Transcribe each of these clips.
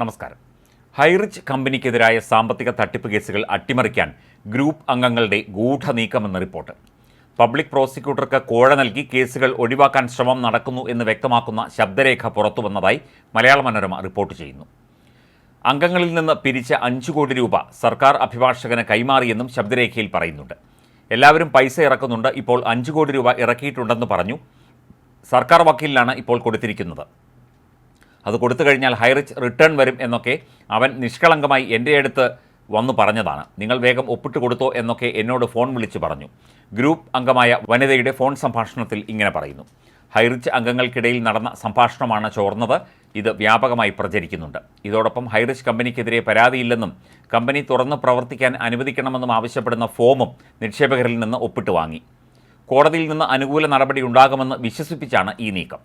നമസ്കാരം. ഹൈറിച്ച് കമ്പനിക്കെതിരായ സാമ്പത്തിക തട്ടിപ്പ് കേസുകൾ അട്ടിമറിക്കാൻ ഗ്രൂപ്പ് അംഗങ്ങളുടെ ഗൂഢനീക്കമെന്ന റിപ്പോർട്ട്. പബ്ലിക് പ്രോസിക്യൂട്ടർക്ക് കോഴ നൽകി കേസുകൾ ഒഴിവാക്കാൻ ശ്രമം നടക്കുന്നു എന്ന് വ്യക്തമാക്കുന്ന ശബ്ദരേഖ പുറത്തുവന്നതായി മലയാള മനോരമ റിപ്പോർട്ട് ചെയ്യുന്നു. അംഗങ്ങളിൽ നിന്ന് പിരിച്ച അഞ്ചു കോടി രൂപ സർക്കാർ അഭിഭാഷകന് കൈമാറിയെന്നും ശബ്ദരേഖയിൽ പറയുന്നുണ്ട്. എല്ലാവരും പൈസ ഇറക്കുന്നുണ്ട് ഇപ്പോൾ അഞ്ചു കോടി രൂപ ഇറക്കിയിട്ടുണ്ടെന്ന് പറഞ്ഞു സർക്കാർ വക്കീലിനാണ് ഇപ്പോൾ കൊടുത്തിരിക്കുന്നത്. അത് കൊടുത്തു കഴിഞ്ഞാൽ ഹൈ റിച്ച് റിട്ടേൺ വരും എന്നൊക്കെ അവൻ നിഷ്കളങ്കമായി എന്റെ അടുത്ത് വന്നു പറഞ്ഞതാണ്. നിങ്ങൾ വേഗം ഒപ്പിട്ട് കൊടുത്തോ എന്നൊക്കെ എന്നോട് ഫോൺ വിളിച്ച് പറഞ്ഞു. ഗ്രൂപ്പ് അംഗമായ വനിതയുടെ ഫോൺ സംഭാഷണത്തിൽ ഇങ്ങനെ പറയുന്നു. ഹൈറിച്ച് അംഗങ്ങൾക്കിടയിൽ നടന്ന സംഭാഷണമാണ് ചോർന്നത്. ഇത് വ്യാപകമായി പ്രചരിക്കുന്നുണ്ട്. ഇതോടൊപ്പം ഹൈറിച്ച് കമ്പനിക്കെതിരെ പരാതിയില്ലെന്നും കമ്പനി തുറന്ന് പ്രവർത്തിക്കാൻ അനുവദിക്കണമെന്നും ആവശ്യപ്പെടുന്ന ഫോമും നിക്ഷേപകരിൽ നിന്ന് ഒപ്പിട്ട് വാങ്ങി. കോടതിയിൽ നിന്ന് അനുകൂല നടപടി ഉണ്ടാകുമെന്ന് വിശ്വസിപ്പിച്ചാണ് ഈ നീക്കം.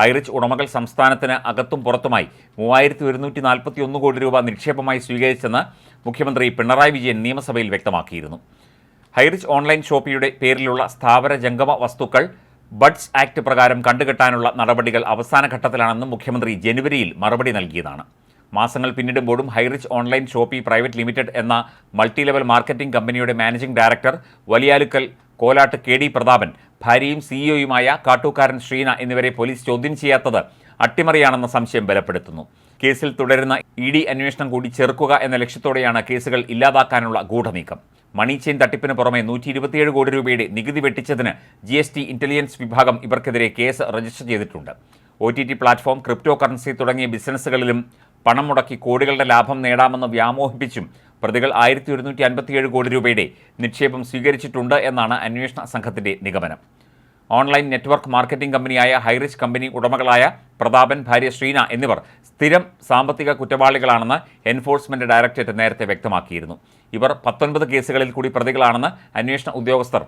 ഹൈറിച്ച് ഉടമകൾ സംസ്ഥാനത്തിന് അകത്തും പുറത്തുമായി മൂവായിരത്തി ഒരുന്നൂറ്റി നാൽപ്പത്തി ഒന്ന് കോടി രൂപ നിക്ഷേപമായി സ്വീകരിച്ചെന്ന് മുഖ്യമന്ത്രി പിണറായി വിജയൻ നിയമസഭയിൽ വ്യക്തമാക്കിയിരുന്നു. ഹൈറിച്ച് ഓൺലൈൻ ഷോപ്പിയുടെ പേരിലുള്ള സ്ഥാപന ജംഗമ വസ്തുക്കൾ ബഡ്സ് ആക്ട് പ്രകാരം കണ്ടുകെട്ടാനുള്ള നടപടികൾ അവസാന ഘട്ടത്തിലാണെന്ന് മുഖ്യമന്ത്രി ജനുവരിയിൽ മറുപടി നൽകിയതാണ്. മാസങ്ങൾ പിന്നിടുമ്പോഴും Highrich Online Shoppe Private Limited എന്ന മൾട്ടി ലെവൽ മാർക്കറ്റിംഗ് കമ്പനിയുടെ managing director Valiyalukkal Kolatt K D Prathapan ഭാര്യയും സിഇഒയുമായ കാട്ടൂക്കാരൻ ശ്രീന എന്നിവരെ പോലീസ് ചോദ്യം ചെയ്യാത്തത് അട്ടിമറിയാണെന്ന സംശയം ബലപ്പെടുത്തുന്നു. കേസിൽ തുടരുന്ന ഇ ഡി അന്വേഷണം കൂടി ചെറുക്കുക എന്ന ലക്ഷ്യത്തോടെയാണ് കേസുകൾ ഇല്ലാതാക്കാനുള്ള ഗൂഢനീക്കം. മണി ചെയിൻ തട്ടിപ്പിന് പുറമെ നൂറ്റി ഇരുപത്തിയേഴ് കോടി രൂപയുടെ നികുതി വെട്ടിച്ചതിന് ജി എസ് ടി ഇന്റലിജൻസ് വിഭാഗം ഇവർക്കെതിരെ കേസ് രജിസ്റ്റർ ചെയ്തിട്ടുണ്ട്. O T T platform crypto currency തുടങ്ങിയ ബിസിനസ്സുകളിലും പണം മുടക്കി കോടികളുടെ ലാഭം നേടാമെന്ന് വ്യാമോഹിപ്പിച്ചും പ്രതികൾ ആയിരത്തി ഒരുന്നൂറ്റി അൻപത്തിയേഴ് കോടി രൂപയുടെ നിക്ഷേപം സ്വീകരിച്ചിട്ടുണ്ട് എന്നാണ് അന്വേഷണ സംഘത്തിന്റെ നിഗമനം. ഓൺലൈൻ നെറ്റ്വർക്ക് മാർക്കറ്റിംഗ് കമ്പനിയായ ഹൈറിച്ച് കമ്പനി ഉടമകളായ പ്രതാപൻ ഭാര്യ ശ്രീന എന്നിവർ സ്ഥിരം സാമ്പത്തിക കുറ്റവാളികളാണെന്ന് എൻഫോഴ്സ്മെന്റ് ഡയറക്ടറേറ്റ് നേരത്തെ വ്യക്തമാക്കിയിരുന്നു. ഇവർ പത്തൊൻപത് കേസുകളിൽ കൂടി പ്രതികളാണെന്ന് അന്വേഷണ ഉദ്യോഗസ്ഥർ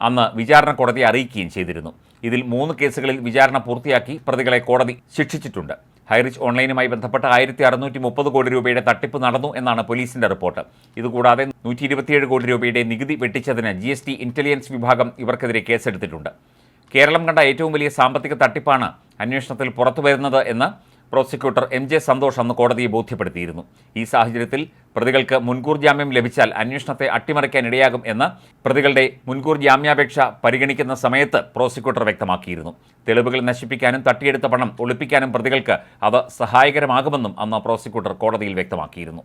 അന്ന് വിചാരണ കോടതിയെ അറിയിക്കുകയും ചെയ്തിരുന്നു. ഇതിൽ മൂന്ന് കേസുകളിൽ വിചാരണ പൂർത്തിയാക്കി പ്രതികളെ കോടതി ശിക്ഷിച്ചിട്ടുണ്ട്. ഹൈറിച്ച് ഓൺലൈനുമായി ബന്ധപ്പെട്ട ആയിരത്തി അറുന്നൂറ്റി മുപ്പത് കോടി രൂപയുടെ തട്ടിപ്പ് നടന്നു എന്നാണ് പോലീസിന്റെ റിപ്പോർട്ട്. ഇതുകൂടാതെ നൂറ്റി ഇരുപത്തിയേഴ് കോടി രൂപയുടെ നികുതി വെട്ടിച്ചതിന് ജി എസ് ടി ഇന്റലിജൻസ് വിഭാഗം ഇവർക്കെതിരെ കേസെടുത്തിട്ടുണ്ട്. കേരളം കണ്ട ഏറ്റവും വലിയ സാമ്പത്തിക തട്ടിപ്പാണ് അന്വേഷണത്തിൽ പുറത്തുവരുന്നത് എന്ന് പ്രോസിക്യൂട്ടർ എം ജെ സന്തോഷ് അന്ന് കോടതിയെ ബോധ്യപ്പെടുത്തിയിരുന്നു. ഈ സാഹചര്യത്തിൽ പ്രതികൾക്ക് മുൻകൂർ ജാമ്യം ലഭിച്ചാൽ അന്വേഷണത്തെ അട്ടിമറിക്കാൻ ഇടയാകും എന്ന് പ്രതികളുടെ മുൻകൂർ ജാമ്യാപേക്ഷ പരിഗണിക്കുന്ന സമയത്ത് പ്രോസിക്യൂട്ടർ വ്യക്തമാക്കിയിരുന്നു. തെളിവുകൾ നശിപ്പിക്കാനും തട്ടിയെടുത്ത പണം ഒളിപ്പിക്കാനും പ്രതികൾക്ക് അത് സഹായകരമാകുമെന്നും അന്ന് പ്രോസിക്യൂട്ടർ കോടതിയിൽ വ്യക്തമാക്കിയിരുന്നു.